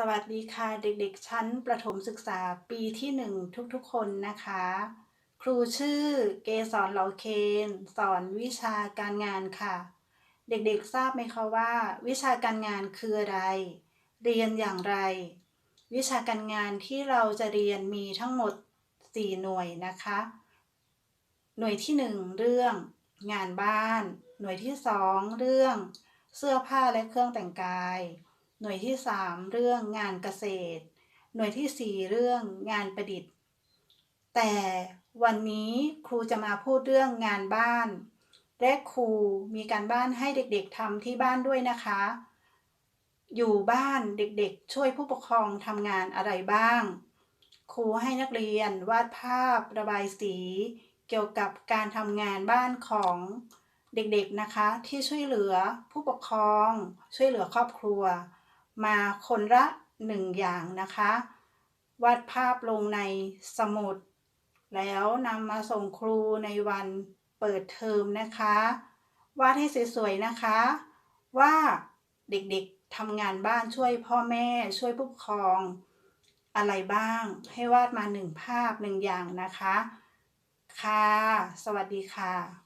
สวัสดีค่ะเด็กๆ ชั้นประถมศึกษาปีที่หนึ่งทุกๆ คนนะคะ ครูชื่อเกสรเหลาเคน สอนวิชาการงานค่ะ เด็กๆทราบไหมคะว่า วิชาการงานคืออะไร เรียนอย่างไร วิชาการงานที่เราจะเรียนมีทั้งหมด 4 หน่วยนะคะ หน่วยที่ 1 เรื่อง งานบ้าน หน่วยที่ 2 เรื่อง เสื้อผ้าและเครื่องแต่งกาย หน่วยที่ 3 เรื่องงานเกษตร หน่วยที่ 4 เรื่องงานประดิษฐ์ แต่วันนี้ครูจะมาพูดเรื่องงานบ้าน และครูมีการบ้านให้เด็กๆทำที่บ้านด้วยนะคะ อยู่บ้านเด็กๆ ช่วยผู้ปกครองทำงานอะไรบ้าง ครูให้นักเรียนวาดภาพระบายสี เกี่ยวกับการทำงานบ้านของเด็กๆนะคะที่ช่วยเหลือผู้ปกครอง ช่วยเหลือครอบครัว มาคนละหนึ่งอย่างนะคะ วาดภาพลงในสมุด แล้วนำมาส่งครูในวันเปิดเทอมนะคะ วาดให้สวยๆนะคะ ว่าเด็กๆทำงานบ้านช่วยพ่อแม่ช่วยผู้ปกครองอะไรบ้าง ให้วาดมาหนึ่งภาพหนึ่งอย่างนะคะ ค่ะ สวัสดีค่ะ